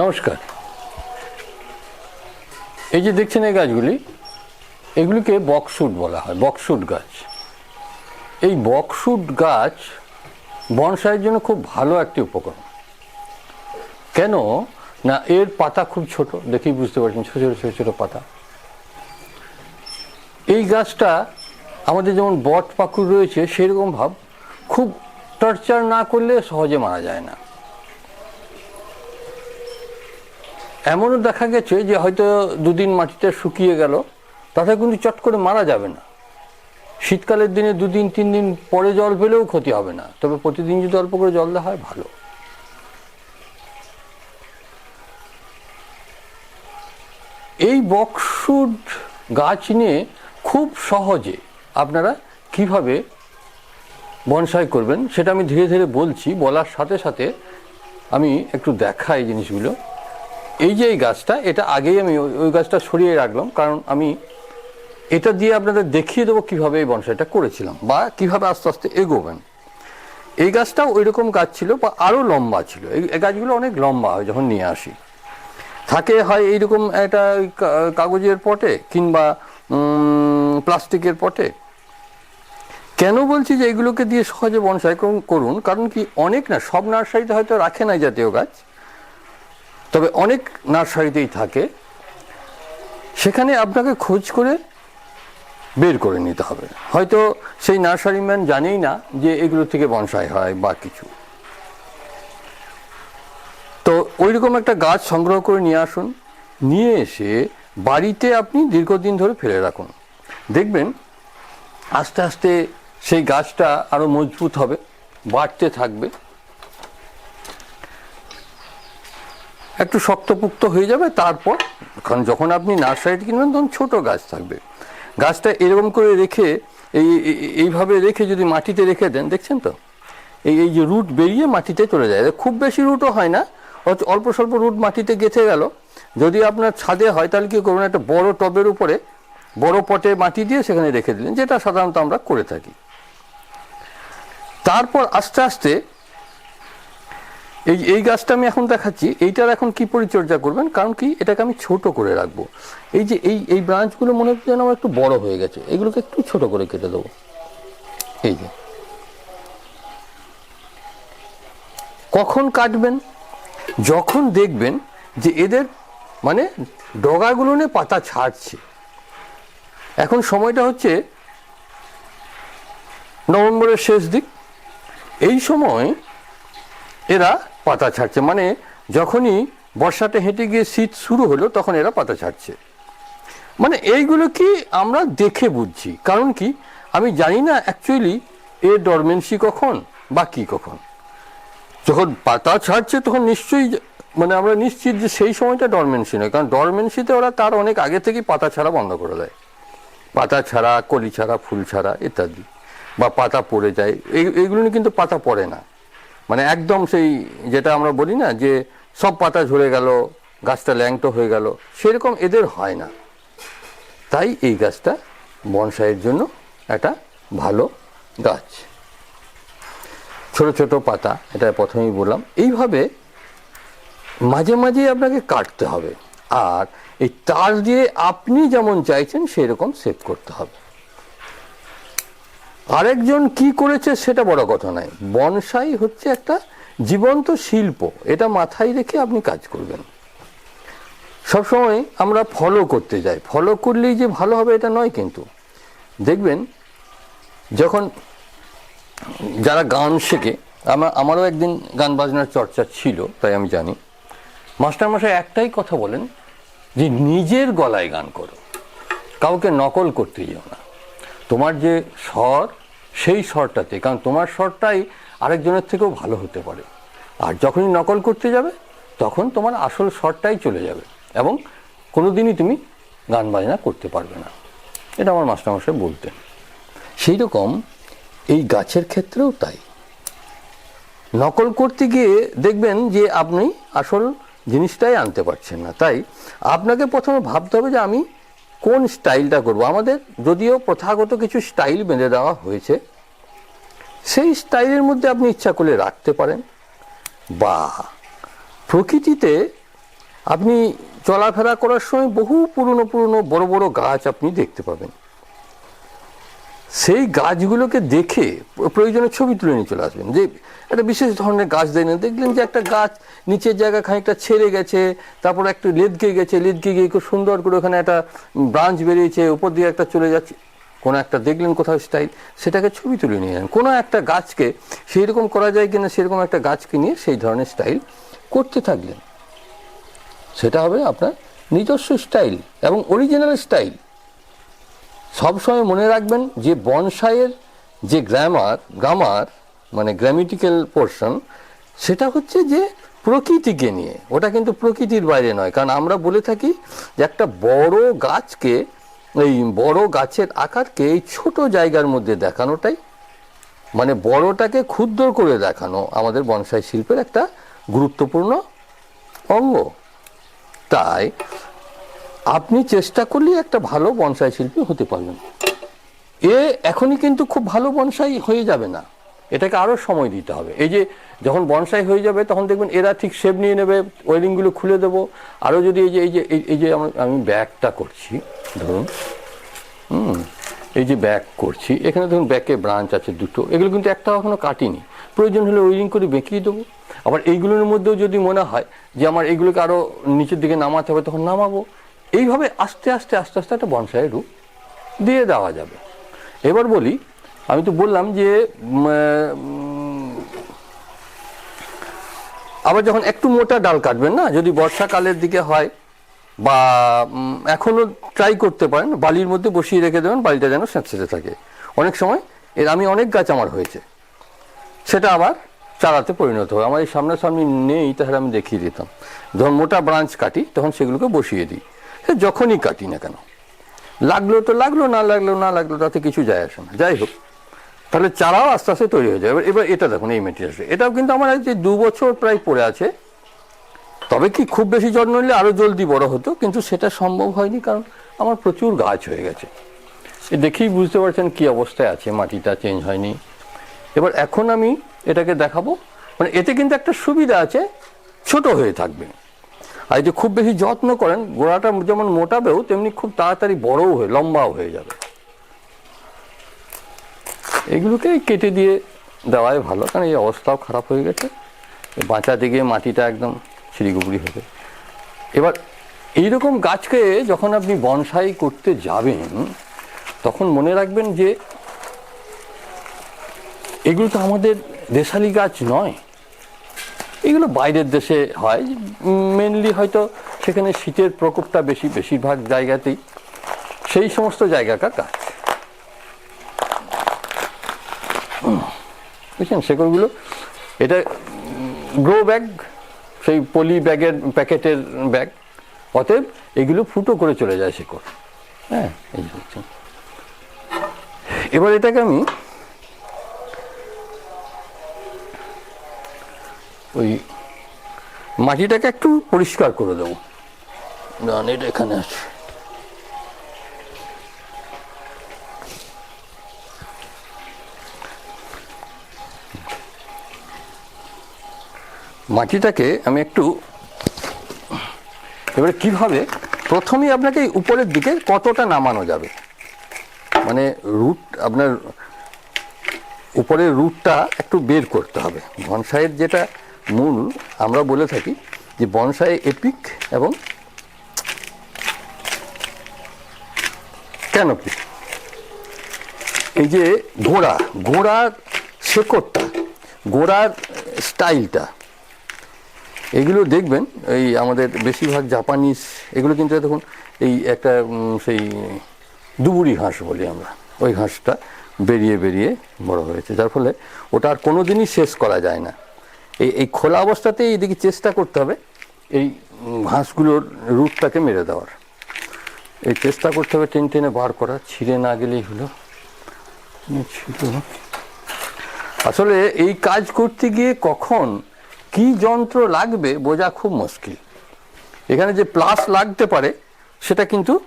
নমস্কার। এই যে দেখছেন এই গাছগুলি, এগুলিকে বক্সুট বলা হয় বক্সুট গাছ। এই বক্সুট গাছ বনসাইয়ের জন্য খুব ভালো একটি উপকরণ। কেন? না, এর পাতা খুব ছোট, দেখেই বুঝতে পারছেন, ছোট ছোট ছোট ছোট পাতা। এই গাছটা আমাদের যেমন বট পাকুর রয়েছে, সেরকম ভাব। খুব টর্চার না করলে সহজে মারা যায় না। এমনও দেখা গেছে যে হয়তো দুদিন মাটিতে শুকিয়ে গেল, তাতে কিন্তু চট করে মারা যাবে না। শীতকালের দিনে দুদিন তিন দিন পরে জল পেলেও ক্ষতি হবে না। তবে প্রতিদিন যদি অল্প করে জল দেওয়া হয়, ভালো। এই বক্সুড গাছ নিয়ে খুব সহজে আপনারা কীভাবে বনসাই করবেন সেটা আমি ধীরে ধীরে বলছি, বলার সাথে সাথে আমি একটু দেখাই জিনিসগুলো। এই যে এই গাছটা, এটা আগেই আমি ওই- গাছটা সরিয়ে রাখলাম, কারণ আমি এটা দিয়ে আপনাদের দেখিয়ে দেবো কীভাবে এই বনসাইটা করেছিলাম বা কীভাবে আস্তে আস্তে এগোবেন। এই গাছটাও ওই রকম গাছ ছিল বা আরও লম্বা ছিল। এই এই গাছগুলো অনেক লম্বা হয় যখন নিয়ে আসি। থাকে হয় এইরকম একটা কাগজের পটে কিংবা প্লাস্টিকের পটে। কেন বলছি যে এগুলোকে দিয়ে সহজে বনসাই করুন- কারণ কি অনেক না, সব নার্সারিতে হয়তো রাখে না জাতীয় গাছ। তবে অনেক নার্সারিতেই থাকে। সেখানে আপনাকে খোঁজ করে বের করে নিতে হবে। হয়তো সেই নার্সারি ম্যান জানেই না যে এগুলো থেকে বনসাই হয় বা কিছু। তো ওইরকম একটা গাছ সংগ্রহ করে নিয়ে আসুন। নিয়ে এসে বাড়িতে আপনি দীর্ঘদিন ধরে ফেলে রাখুন। দেখবেন আস্তে আস্তে সেই গাছটা আরও মজবুত হবে, বাড়তে থাকবে। একটু শক্তপুক্ত হয়ে যাবে, তারপর কারণ যখন আপনি নার্সারিতে কিনবেন, তখন ছোট গাছ থাকবে। গাছটা এরকম করে রেখে, এই, এই- এইভাবে রেখে যদি মাটিতে রেখে দেন, দেখছেন তো? এই এই যে রুট বেরিয়ে মাটিতে চলে যায়। খুব বেশি রুটও হয় না অল্প স্বল্প রুট মাটিতে গেঁথে গেল। যদি আপনার ছাদে হয়, তাহলে কি করবেন? একটা বড় টবের উপরে, বড় পটে মাটি দিয়ে সেখানে রেখে দিলেন, যেটা সাধারণত আমরা করে থাকি। তারপর আস্তে আস্তে এই এই গাছটা আমি এখন দেখাচ্ছি, এইটার এখন কি পরিচর্যা করবেন? কারণ কি, এটাকে আমি ছোট করে রাখব। এই যে, এই এই ব্রাঞ্চগুলো মনে হচ্ছে যেন আমার একটু বড় হয়ে গেছে। এগুলোকে একটু ছোট করে কেটে দেবো। এই যে। কখন কাটবেন? যখন দেখবেন যে এদের মানে ডগাগুলো নিয়ে পাতা ছাড়ছে। এখন সময়টা হচ্ছে নভেম্বরের শেষ দিক। এই সময় এরা পাতা ছাড়ছে। মানে যখনই বর্ষাতে হেঁটে গিয়ে শীত শুরু হলো, তখন এরা পাতা ছাড়ছে। মানে এইগুলো কি আমরা দেখে বুঝছি? কারণ কি? আমি জানি না অ্যাকচুয়ালি এ ডরমেন্সি কখন বা কি কখন। যখন পাতা ছাড়ছে, তখন নিশ্চয়ই মানে আমরা নিশ্চিত যে সেই সময়টা ডরমেন্সি নয়। কারণ ডরমেন্সিতে ওরা তার অনেক আগে থেকেই পাতা ছাড়া বন্ধ করে দেয়। পাতা ছাড়া, কলি ছাড়া, ফুল ছাড়া ইত্যাদি। বা পাতা পড়ে যায়। এই, এইগুলো কিন্তু পাতা পড়ে না। মানে একদম সেই যেটা আমরা বলি না যে সব পাতা ঝরে গেল, গাছটা ল্যাংটো হয়ে গেল, সেরকম এদের হয় না। তাই এই গাছটা বনসাইয়ের জন্য একটা ভালো গাছ। ছোট ছোট পাতা, এটা প্রথমেই বললাম। এইভাবে মাঝে মাঝে আপনাকে কাটতে হবে। আর এই তার দিয়ে আপনি যেমন চাইছেন, সেরকম সেভ করতে হবে। আরেকজন কি করেছে সেটা বড় কথা নয়। বনসাই হচ্ছে একটা জীবন্ত শিল্প। এটা মাথায় রেখে আপনি কাজ করবেন। সবসময় আমরা ফলো করতে যাই। ফলো করলেই যে ভালো হবে এটা নয় কিন্তু। দেখবেন, যখন যারা গান শেখে আমার আমারও একদিন গান বাজনার চর্চা ছিল, তাই আমি জানি। মাস্টারমশাই একটাই কথা বলেন যে নিজের গলায় গান করো। কাউকে নকল করতে যেও না। তোমার যে স্বর, সেই স্বরটাতে, কারণ তোমার স্বরটাই আরেকজনের থেকেও ভালো হতে পারে। আর যখনই নকল করতে যাবে, তখন তোমার আসল স্বরটাই চলে যাবে এবং কোনোদিনই তুমি গান বাজনা করতে পারবে না। এটা আমার মাস্টারমশাই বলতেন। সেই রকম এই গাছের ক্ষেত্রেও তাই। নকল করতে গিয়ে দেখবেন যে আপনি আসল জিনিসটাই আনতে পারছেন না। তাই আপনাকে প্রথমে ভাবতে হবে যে আমি কোন স্টাইলটা করব? আমাদের যদিও প্রথাগত কিছু স্টাইল বেঁধে দেওয়া হয়েছে, সেই স্টাইলের মধ্যে আপনি ইচ্ছা করলে রাখতে পারেন। বা প্রকৃতিতে আপনি চলাফেরা করার সময় বহু পুরনো পুরনো বড় বড় গাছ আপনি দেখতে পাবেন। সেই গাছগুলোকে দেখে প্রয়োজনে ছবি তুলে নিয়ে চলে আসবেন। যে একটা বিশেষ ধরনের গাছ দেয় না দেখলেন যে একটা গাছ নিচের জায়গা খানিকটা ছেড়ে গেছে, তারপর একটু লেদকে গেছে, লেদকে গিয়ে খুব সুন্দর করে ওখানে একটা ব্রাঞ্চ বেরিয়েছে, উপর দিয়ে একটা চলে যাচ্ছে, কোনো একটা দেখলেন কোথাও স্টাইল, সেটাকে ছবি তুলে নিয়ে যান। কোনো একটা গাছকে সেই রকম করা যায় কিনা, সেরকম একটা গাছকে নিয়ে সেই ধরনের স্টাইল করতে থাকলেন। সেটা হবে আপনার নিজস্ব স্টাইল এবং অরিজিনাল স্টাইল। সবসময় মনে রাখবেন যে বনসাইয়ের যে গ্রামার গ্রামার মানে গ্রামেটিক্যাল পোর্শন সেটা হচ্ছে যে প্রকৃতিকে নিয়ে। ওটা কিন্তু প্রকৃতির বাইরে নয়। কারণ আমরা বলে থাকি যে একটা বড় গাছকে, এই বড় গাছের আকারকে এই ছোট জায়গার মধ্যে দেখানোটাই মানে বড়টাকে ক্ষুদ্র করে দেখানো আমাদের বনসাই শিল্পের একটা গুরুত্বপূর্ণ অঙ্গ। তাই আপনি চেষ্টা করলে একটা ভালো বনসাই শিল্পী হতে পারবেন। এ এখনই কিন্তু খুব ভালো বনসাই হয়ে যাবে না। এটাকে আরও সময় দিতে হবে। এই যে যখন বনসাই হয়ে যাবে, তখন দেখবেন এরা ঠিক শেপ নিয়ে নেবে, ওয়েলিংগুলো খুলে দেবো। আরও যদি এই যে এই যে, এই- যে আমি ব্যাগটা করছি, ধরুন, হুম, এই যে ব্যাগ করছি, এখানে ধরুন ব্যাকে ব্রাঞ্চ আছে দুটো, এগুলো কিন্তু একটা এখনও কাটিনি। প্রয়োজন হলে ওয়েলিং করে বেঁকিয়ে দেবো। আবার এইগুলোর মধ্যেও যদি মনে হয় যে আমার এইগুলোকে আরও নিচের দিকে নামাতে হবে, তখন নামাবো। এইভাবে আস্তে আস্তে আস্তে আস্তে একটা বনসাইয়ের রূপ দিয়ে দেওয়া যাবে। এবার বলি আমি তো বললাম যে আবার যখন একটু মোটা ডাল কাটবেন না যদি বর্ষাকালের দিকে হয় বা উম, এখনও ট্রাই করতে পারেন বালির মধ্যে বসিয়ে রেখে দেবেন বালিটা যেন স্যাঁতসেঁতে থাকে। অনেক সময় এর আমি অনেক গাছ আমার হয়েছে সেটা আবার চারাতে পরিণত হয়। আমার এই সামনাসামনি নেই তাহলে আমি দেখিয়ে দিতাম। যখন মোটা ব্রাঞ্চ কাটি তখন সেগুলোকে বসিয়ে দিই। যখনই কাটি না কেন। লাগল তো লাগল, না লাগল না লাগল, তাতে কিছু যায় আসে না। যাই হোক, তাহলে চারাও আস্তে আস্তে তৈরি হয়ে যায়। এবার এবার এটা দেখুন, এই মেটেরিয়ালটা এটাও কিন্তু আমার যে দু বছর প্রায় পড়ে আছে। তবে কি খুব বেশি যত্ন নিলে আরও জলদি বড় হতো, কিন্তু সেটা সম্ভব হয়নি, কারণ আমার প্রচুর গাছ হয়ে গেছে। দেখেই বুঝতে পারছেন কি অবস্থায় আছে, মাটিটা চেঞ্জ হয়নি। এবার এখন আমি এটাকে দেখাবো। মানে এতে কিন্তু একটা সুবিধা আছে, ছোট হয়ে থাকবে। আর যদি খুব বেশি যত্ন করেন, গোড়াটা যেমন মোটাবেও, তেমনি খুব তাড়াতাড়ি বড়ও হয়ে, লম্বাও হয়ে যাবে। এগুলোকে কেটে দিয়ে দেওয়াই ভালো, কারণ এই অবস্থাও খারাপ হয়ে গেছে। বাঁচাতে গিয়ে মাটিটা একদম ছিড়িগুবড়ি হবে। এবার, এইরকম গাছকে যখন আপনি বনসাই করতে যাবেন, তখন মনে রাখবেন যে, এগুলো তো আমাদের দেশালি গাছ নয়। এগুলো বাইরের দেশে হয় মেনলি হয়তো সেখানে শীতের প্রকোপটা বেশি, বেশিরভাগ জায়গাতেই। সেই সমস্ত জায়গাকার গাছ। বুঝছেন? শেকড়গুলো, এটা গ্রো ব্যাগ সেই পলি ব্যাগের প্যাকেটের ব্যাগ। অতএব এগুলো ফুটো করে চলে যায় শেকড়। হ্যাঁ এই দেখছেন। এবার এটাকে আমি ওই মাটিটাকে একটু পরিষ্কার করে দেবো। না এটা এখানে আছে। মাটিটাকে আমি একটু এবারে কীভাবে? প্রথমেই আপনাকে উপরের দিকে কতটা নামানো যাবে? মানে রুট, আপনার উপরের রুটটা একটু বের করতে হবে। বনসাইয়ের যেটা মূল আমরা বলে থাকি যে বনসাই এপিক এবং ক্যানোপি এই যে ঘোড়া, ঘোড়ার শেকড়টা গোড়ার স্টাইলটা এগুলো দেখবেন, এই আমাদের বেশিরভাগ জাপানিজ এগুলো কিন্তু দেখুন, এই একটা সেই দুবুরি ঘাস বলি আমরা। ওই ঘাসটা বেরিয়ে বেরিয়ে বড় হয়েছে। যার ফলে ওটা আর কোনো দিনই শেষ করা যায় না। এই এই খোলা অবস্থাতেই এদিকে চেষ্টা করতে হবে এই ঘাসগুলোর রুটটাকে মেরে দেওয়ার। এই চেষ্টা করতে হবে টেনে টেনে বার করা, ছিঁড়ে না গেলেই হলো। আসলে এই কাজ করতে গিয়ে কখন কি যন্ত্র লাগবে বোঝা খুব মুশকিল। এখানে যে প্লাস লাগতে পারে, সেটা কিন্তু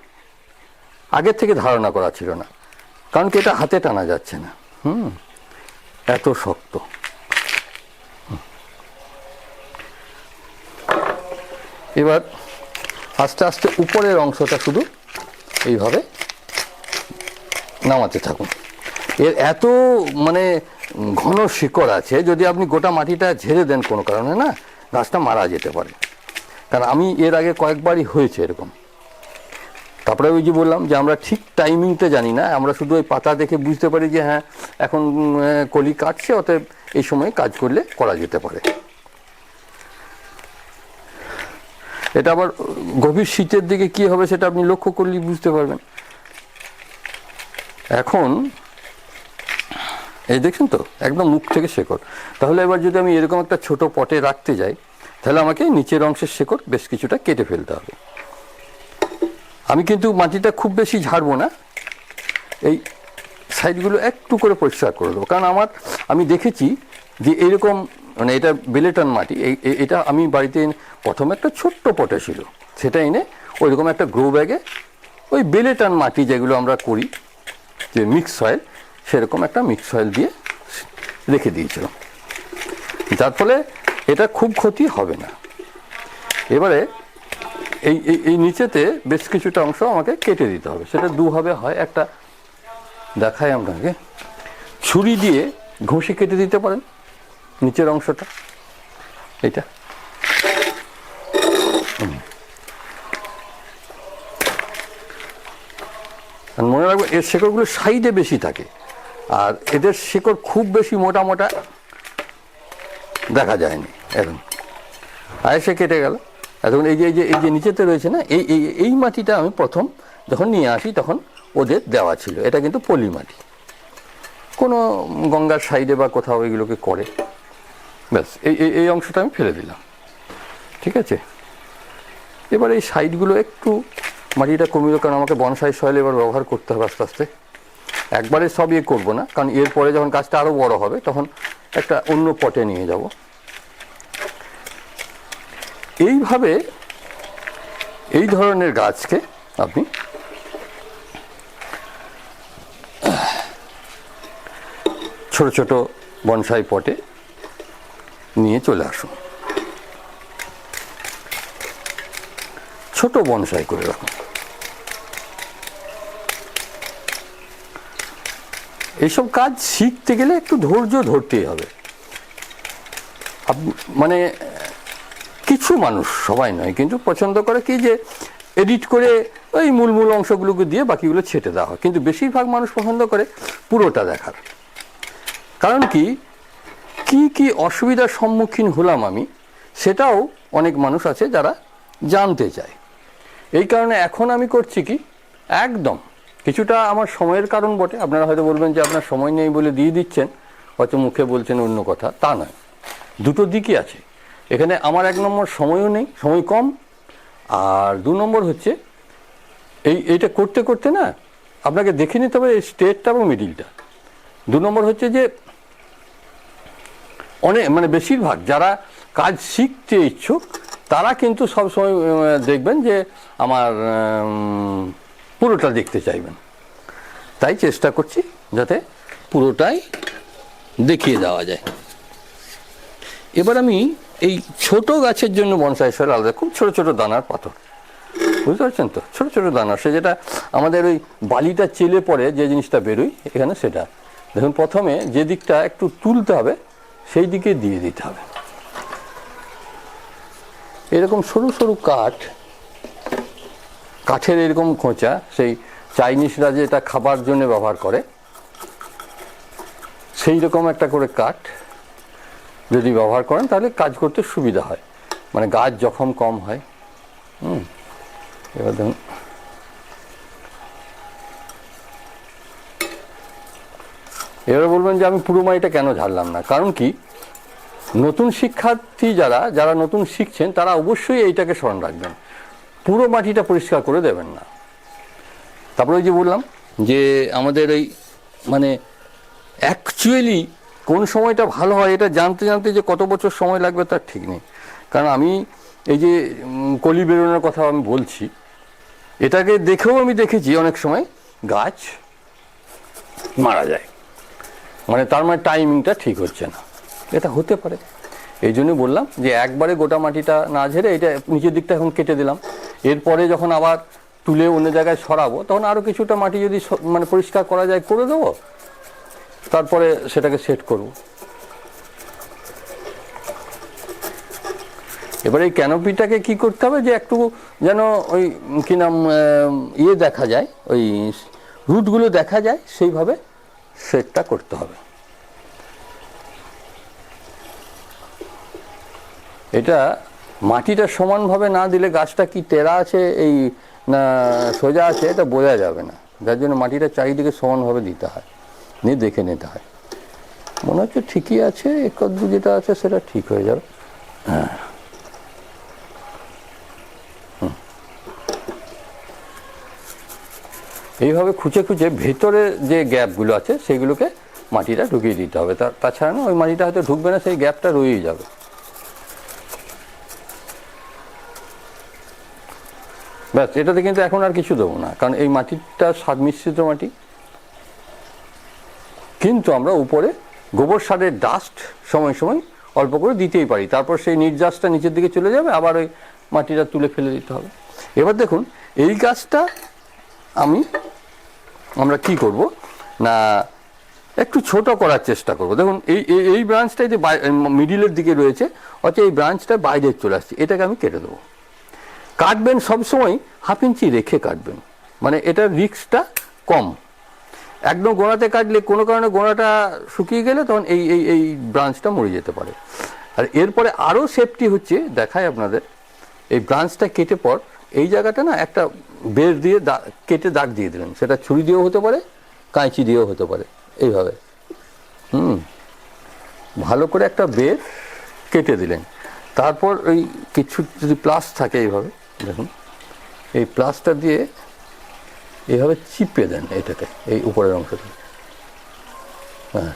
আগের থেকে ধারণা করা ছিল না। কারণ কি এটা হাতে টানা যাচ্ছে না। হুম, এত শক্ত। এবার আস্তে আস্তে উপরের অংশটা শুধু এইভাবে নামাতে থাকুন। এর এত মানে ঘন শিকড় আছে, যদি আপনি গোটা মাটিটা ঝেড়ে দেন কোনো কারণে না, গাছটা মারা যেতে পারে। কারণ আমি এর আগে কয়েকবারই হয়েছে এরকম। তারপরে ওই যে বললাম যে আমরা ঠিক টাইমিংটা জানি না, আমরা শুধু ওই পাতা দেখে বুঝতে পারি যে হ্যাঁ এখন কলি কাটছে, অতএব এই সময় কাজ করলে করা যেতে পারে। এটা আবার গভীর শীতের দিকে কি হবে সেটা আপনি লক্ষ্য করলেই বুঝতে পারবেন। এখন, এই দেখছেন তো, একদম মুখ থেকে শেকড়। তাহলে এবার যদি আমি এরকম একটা ছোট পটে রাখতে যাই, তাহলে আমাকে নিচের অংশের শেকড় বেশ কিছুটা কেটে ফেলতে হবে। আমি কিন্তু মাটিটা খুব বেশি ঝাড়বো না। এই সাইডগুলো একটু করে পরিষ্কার করে দেবো। কারণ আমার, আমি দেখেছি যে এরকম মানে এটা বেলেটন মাটি। এটা আমি বাড়িতে প্রথমে একটা ছোট্ট পটে ছিল। সেটা এনে ওইরকম একটা গ্রো ব্যাগে ওই বেলেটন মাটি যেগুলো আমরা করি, যে মিক্স সয়েল সেরকম একটা মিক্স সয়েল দিয়ে রেখে দিয়েছিলাম। যার ফলে এটা খুব ক্ষতি হবে না। এবারে এই- এই নিচেতে বেশ কিছুটা অংশ আমাকে কেটে দিতে হবে। সেটা দুভাবে হয়। একটা দেখায় আপনাকে। ছুরি দিয়ে ঘষে কেটে দিতে পারেন। নিচের অংশটা এটা মনে রাখব, এর শেকড়গুলো সাইডে বেশি থাকে, আর এদের শেকড় খুব বেশি মোটা মোটা দেখা যায়নি এখন। আর সে কেটে গেল। এখন এই যে এই যে এই যে নিচেতে রয়েছে না, এই এই এই মাটিটা আমি প্রথম যখন নিয়ে আসি, তখন ওদের দেওয়া ছিল। এটা কিন্তু পলি মাটি। কোনো গঙ্গার সাইডে বা কোথাও এগুলোকে করে। ব্যাস, এই, এই- অংশটা আমি ফেলে দিলাম। ঠিক আছে? এবার এই সাইডগুলো একটু মাটিটা কমিল কারণ আমাকে বনসাই সয়েল এবার ব্যবহার করতে হবে আস্তে আস্তে। একবারে সব ইয়ে করব না, কারণ এরপরে যখন গাছটা আরও বড় হবে, তখন একটা অন্য পটে নিয়ে যাব। এইভাবে এই ধরনের গাছকে আপনি ছোট ছোট বনসাই পটে নিয়ে চলে আসুন ছোট বনসাই করে রাখুন এইসব কাজ শিখতে গেলে একটু ধৈর্য ধরতেই হবে। মানে কিছু মানুষ, সবাই নয়, কিন্তু পছন্দ করে কি যে এডিট করে ওই মূল মূল অংশগুলোকে দিয়ে বাকিগুলো ছেটে দেওয়া হয়। কিন্তু বেশিরভাগ মানুষ পছন্দ করে পুরোটা দেখার। কারণ কি? কি কি অসুবিধার সম্মুখীন হলাম আমি, সেটাও অনেক মানুষ আছে যারা জানতে চায়। এই কারণে এখন আমি করছি কি, একদম কিছুটা আমার সময়ের কারণ বটে। আপনারা হয়তো বলবেন যে আপনার সময় নেই বলে দিয়ে দিচ্ছেন, হয়তো মুখে বলছেন অন্য কথা, তা নয়। দুটো দিকই আছে। এখানে আমার এক নম্বর সময়ও নেই, সময় কম, আর দু নম্বর হচ্ছে, এই এইটা করতে করতে না, আপনাকে দেখে নিতে হবে এই স্টেটটা এবং মিডিলটা দু নম্বর হচ্ছে যে অনেক মানে বেশিরভাগ যারা কাজ শিখতে ইচ্ছুক, তারা কিন্তু সবসময় দেখবেন যে আমার পুরোটা দেখতে চাইবেন। তাই চেষ্টা করছি যাতে পুরোটাই দেখিয়ে দেওয়া যায়। এবার আমি এই ছোট গাছের জন্য বনসাই সয়েল আলাদা, খুব ছোট ছোট দানার পাথর। বুঝতে পারছেন তো? ছোট ছোট দানা, সে যেটা আমাদের ওই বালিটা চেলে পড়ে যে জিনিসটা বেরোয়, এখানে সেটা। দেখুন, প্রথমে যে দিকটা একটু তুলতে হবে সেই দিকে দিয়ে দিতে হবে। এরকম সরু সরু কাঠ, কাঠের এরকম খোঁচা, সেই চাইনিজরা যেটা খাবার জন্য ব্যবহার করে, সেই রকম একটা করে কাঠ যদি ব্যবহার করেন, তাহলে কাজ করতে সুবিধা হয়। মানে গাছ জখম কম হয়, হুম, এবার দেখুন এবারে বলবেন যে আমি পুরো মাটিটা কেন ঝাড়লাম না? কারণ কি? নতুন শিক্ষার্থী যারা যারা নতুন শিখছেন, তারা অবশ্যই এইটাকে স্মরণ রাখবেন। পুরো মাটিটা পরিষ্কার করে দেবেন না। তারপরে ওই যে বললাম যে আমাদের এই মানে অ্যাকচুয়ালি কোন সময়টা ভালো হয় এটা জানতে জানতে যে কত বছর সময় লাগবে তার ঠিক নেই। কারণ আমি এই যে কলি বেরোনোর কথা আমি বলছি। এটাকে দেখেও আমি দেখেছি অনেক সময় গাছ মারা যায়। মানে তার মানে টাইমিংটা ঠিক হচ্ছে না। এটা হতে পারে। এই জন্য বললাম যে একবারে গোটা মাটিটা না ঝেড়ে এটা নিচের দিকটা এখন কেটে দিলাম। এরপরে যখন আবার তুলে অন্য জায়গায় সরাবো, তখন আরও কিছুটা মাটি যদি মানে পরিষ্কার করা যায় করে দেবো, তারপরে সেটাকে সেট করব। এবার এই ক্যানোপিটাকে কি করতে হবে যে একটু যেন ওই, কি নাম ইয়ে দেখা যায়, ওই রুটগুলো দেখা যায় সেইভাবে। সেটটা করতে হবে। এটা মাটিটা সমানভাবে না দিলে গাছটা কি টেরা আছে, এই, না, সোজা আছে, এটা বোঝা যাবে না। যার জন্য মাটিটা চারিদিকে সমানভাবে দিতে হয়, নিয়ে দেখে নিতে হয়। মনে হচ্ছে ঠিকই আছে একদ্দু যেটা আছে সেটা ঠিক হয়ে যাবে। হ্যাঁ। এইভাবে খুঁচে খুঁচে ভেতরে যে গ্যাপগুলো আছে, সেগুলোকে মাটিটা ঢুকিয়ে দিতে হবে। তাছাড়া না, ওই মাটিটা হয়তো ঢুকবে না, সেই গ্যাপটা রয়েই যাবে। ব্যাস, এটাতে কিন্তু এখন আর কিছু দেবো না, কারণ এই মাটিটা স্বাদ মিশ্রিত মাটি। কিন্তু আমরা উপরে গোবর সারের ডাস্ট সময় সময় অল্প করে দিতেই পারি। তারপর সেই নির্যাসটা নিচের দিকে চলে যাবে, আবার ওই মাটিটা তুলে ফেলে দিতে হবে। এবার দেখুন, এই গাছটা আমি আমরা কি করব? না, একটু ছোট করার চেষ্টা করব। দেখুন, এই, এই- এই ব্রাঞ্চটা যে মিডিলের দিকে রয়েছে অর্থাৎ এই ব্রাঞ্চটা বাইরে চলে আসছে। এটাকে আমি কেটে দেবো। কাটবেন সবসময় হাফ ইঞ্চি রেখে কাটবেন। মানে এটার রিক্সটা কম। একদম গোড়াতে কাটলে, কোনো কারণে গোড়াটা শুকিয়ে গেলে তখন এই এই এই ব্রাঞ্চটা মরে যেতে পারে। আর এরপরে আরও সেফটি হচ্ছে দেখায় আপনাদের, এই ব্রাঞ্চটা কেটে পর এই জায়গাটা না একটা বের দিয়ে কেটে দাগ দিয়ে দিলেন। সেটা ছুরি দিয়েও হতে পারে কাঁচি দিয়েও হতে পারে, এইভাবে। হুম। ভালো করে একটা বের কেটে দিলেন। তারপর ওই কিছু যদি প্লাস থাকে এইভাবে, দেখুন, এই প্লাসটা দিয়ে এইভাবে চিপে দেন এটাকে, এই উপরের অংশটা। হ্যাঁ।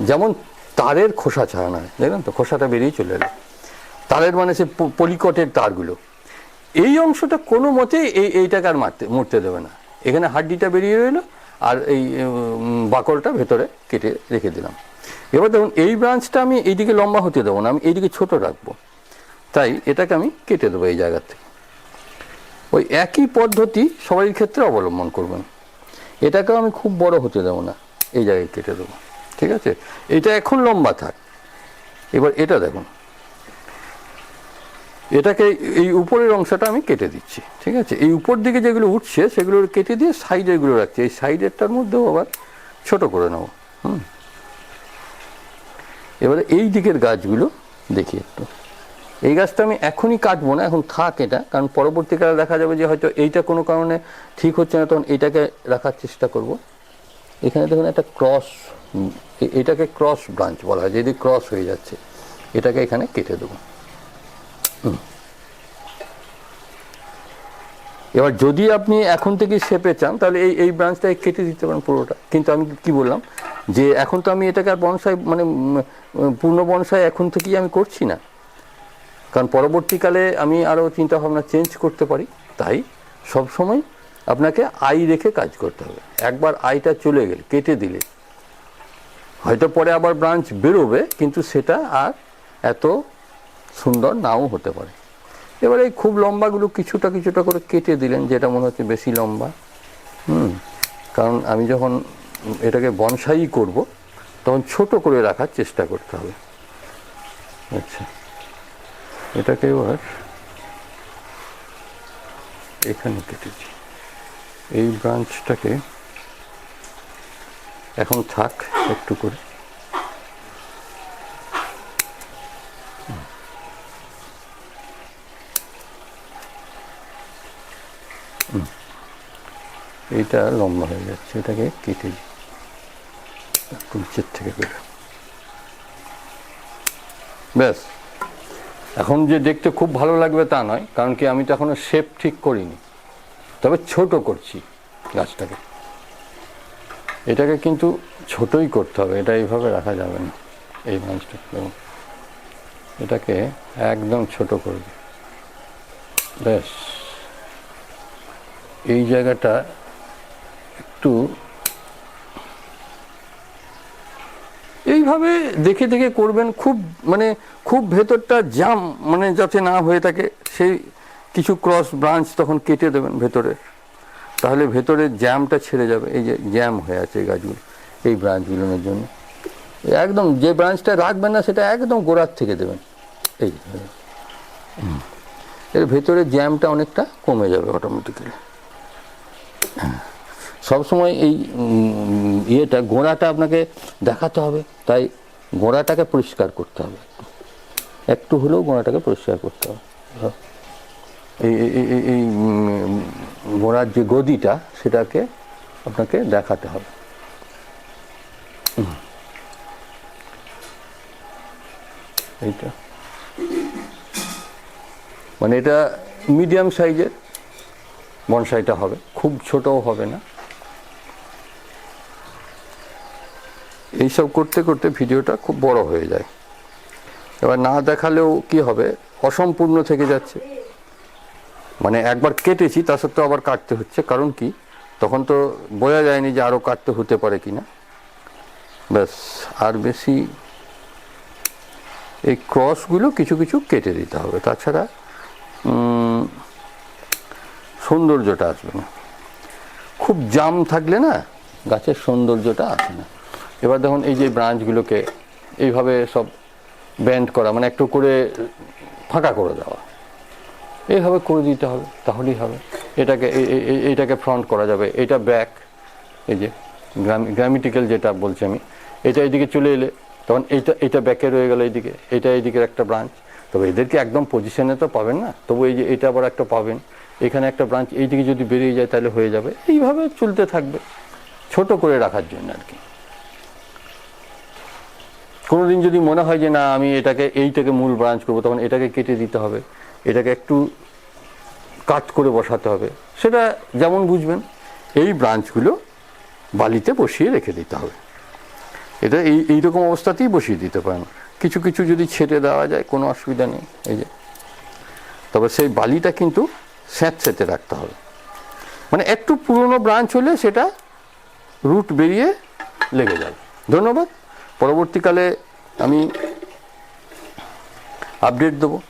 যেমন তারের খোসা ছাড়ানো হয় দেখলেন তো, খোসাটা বেরিয়ে চলে এলো। তারের মানে সে পলিকটের তারগুলো। এই অংশটা কোনো মতেই এই এইটাকে আর মারতে, মরতে দেবে না। এখানে হাড্ডিটা বেরিয়ে রইল, আর এই বাকলটা ভেতরে কেটে রেখে দিলাম। এবার দেখুন, এই ব্রাঞ্চটা আমি এইদিকে লম্বা হতে দেবো না, আমি এইদিকে ছোট রাখব। তাই এটাকে আমি কেটে দেবো এই জায়গার থেকে। ওই একই পদ্ধতি সবারই ক্ষেত্রে অবলম্বন করবেন। এটাকেও আমি খুব বড় হতে দেবো না, এই জায়গায় কেটে দেবো। ঠিক আছে? এটা এখন লম্বা থাক। এবার এটা দেখুন এটাকে এই উপরের অংশটা আমি কেটে দিচ্ছি, ঠিক আছে? এই উপর দিকে যেগুলো উঠছে, সেগুলো কেটে দিয়ে সাইডেরগুলো রাখছি। এই সাইডেরটার মধ্যেও আবার ছোট করে নেব, হুম? এবারে এই দিকের গাছগুলো দেখি একটু। এই গাছটা আমি এখনই কাটবো না, এখন থাক এটা, কারণ পরবর্তীকালে দেখা যাবে যে হয়তো এইটা কোনো কারণে ঠিক হচ্ছে না, তখন এইটাকে রাখার চেষ্টা করব। এখানে দেখুন একটা ক্রস এটাকে ক্রস ব্রাঞ্চ বলা হয় যদি ক্রস হয়ে যাচ্ছে, এটাকে এখানে কেটে দেবো। এবার যদি আপনি এখন থেকে শেপে চান, তাহলে এই এই ব্রাঞ্চটাকে কেটে দিতে পারেন পুরোটা। কিন্তু আমি কি বললাম? যে এখন তো আমি এটাকে আর বনসাই মানে পূর্ণ বনসাই এখন থেকেই আমি করছি না। কারণ পরবর্তীকালে আমি আরও চিন্তা ভাবনা চেঞ্জ করতে পারি। তাই সব সময় আপনাকে আই রেখে কাজ করতে হবে। একবার আইটা চলে গেলে, কেটে দিলে। হয়তো পরে আবার ব্রাঞ্চ বেরোবে, কিন্তু সেটা আর এত সুন্দর নাও হতে পারে। এবার এই খুব লম্বাগুলো কিছুটা কিছুটা করে কেটে দিলেন, যেটা মনে হচ্ছে বেশি লম্বা। হুম, কারণ আমি যখন এটাকে বনসাই করব, তখন ছোট করে রাখার চেষ্টা করতে হবে। আচ্ছা এটাকে এবার এখানে কেটেছি এই ব্রাঞ্চটাকে এখন থাক একটু করে। এইটা লম্বা হয়ে যাচ্ছে, এটাকে কেটে নিচের থেকে বেরো ব্যাস। এখন যে দেখতে খুব ভালো লাগবে তা নয়, কারণ কি আমি তো এখনও শেপ ঠিক করিনি। তবে ছোট করছি গাছটাকে। এটাকে কিন্তু ছোটই করতে হবে, এটা এইভাবে রাখা যাবে না, এই মাছটা এটাকে একদম ছোট করবে ব্যাস। এই জায়গাটা একটু এইভাবে দেখে দেখে করবেন, খুব মানে খুব ভেতরটা জাম মানে যাতে না হয়ে থাকে, সেই কিছু ক্রস ব্রাঞ্চ তখন কেটে দেবেন ভেতরে। তাহলে ভেতরে জ্যামটা ছেড়ে যাবে, এই যে জ্যাম হয়ে আছে এই গাছগুলো, এই ব্রাঞ্চগুলোর জন্য। একদম যে ব্রাঞ্চটা রাখবেন না, সেটা একদম গোড়ার থেকে দেবেন। এই। এর ভেতরে জ্যামটা অনেকটা কমে যাবে অটোমেটিক্যালি সবসময় এই ইয়েটা, গোড়াটা আপনাকে দেখাতে হবে। তাই গোড়াটাকে পরিষ্কার করতে হবে। একটু হলেও গোড়াটাকে পরিষ্কার করতে হবে। এই, এই- গোড়ার যে গদিটা, সেটাকে আপনাকে দেখাতে হবে। এইটা। মানে এটা মিডিয়াম সাইজের। বনসাইটা হবে। খুব ছোটও হবে না। এইসব করতে করতে ভিডিওটা খুব বড় হয়ে যায়। এবার না দেখালেও কি হবে? অসম্পূর্ণ থেকে যাচ্ছে। মানে একবার কেটেছি, তা সত্ত্বেও আবার কাটতে হচ্ছে। কারণ কি? তখন তো বোঝা যায়নি যে আরও কাটতে হতে পারে কি না ব্যাস, আর বেশি এই ক্রসগুলো কিছু কিছু কেটে দিতে হবে। তাছাড়া সৌন্দর্যটা আসবে না। খুব জাম থাকলে না গাছের সৌন্দর্যটা আসে না। এবার দেখুন এই যে ব্রাঞ্চগুলোকে এইভাবে সব ব্যান্ড করা মানে একটু করে ফাঁকা করে দেওয়া। এইভাবে করে দিতে হবে, তাহলেই হবে। এটাকে এইটাকে ফ্রন্ট করা যাবে, এটা ব্যাক এই যে গ্রামি গ্রামিটিক্যাল যেটা বলছি আমি, এটা এইদিকে চলে এলে, তখন এইটা এটা ব্যাকে রয়ে গেল এইদিকে, এটা এইদিকের একটা ব্রাঞ্চ তবে এদেরকে একদম পজিশনে তো পাবেন না, তবু এই যে এটা আবার একটা পাবেন। এখানে একটা ব্রাঞ্চ এইদিকে যদি বেরিয়ে যায় তাহলে হয়ে যাবে। এইভাবে চলতে থাকবে, ছোট করে রাখার জন্য আর কি। কোনোদিন যদি মনে হয় যে না, আমি এটাকে, এইটাকে মূল ব্রাঞ্চ করব, তখন এটাকে কেটে দিতে হবে, এটাকে একটু কাট করে বসাতে হবে। সেটা যেমন বুঝবেন, এই ব্রাঞ্চগুলো বালিতে বসিয়ে রেখে দিতে হবে। এটা এই, এইরকম অবস্থাতেই বসিয়ে দিতে পারেন। কিছু কিছু যদি ছেটে দেওয়া যায়, কোনো অসুবিধা নেই। এই যে, তবে সেই বালিটা কিন্তু স্যাঁত স্যাঁতে রাখতে হবে। মানে একটু পুরনো ব্রাঞ্চ হলে সেটা রুট বেরিয়ে লেগে যাবে। ধন্যবাদ। পরবর্তীকালে আমি আপডেট দেবো।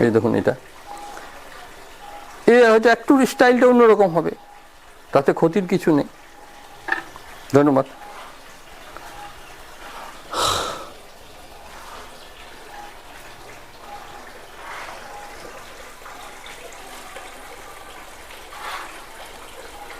এই দেখুন এটা। এ হয়তো একটু স্টাইলটা অন্যরকম হবে। তাতে ক্ষতির কিছু নেই। ধন্যবাদ।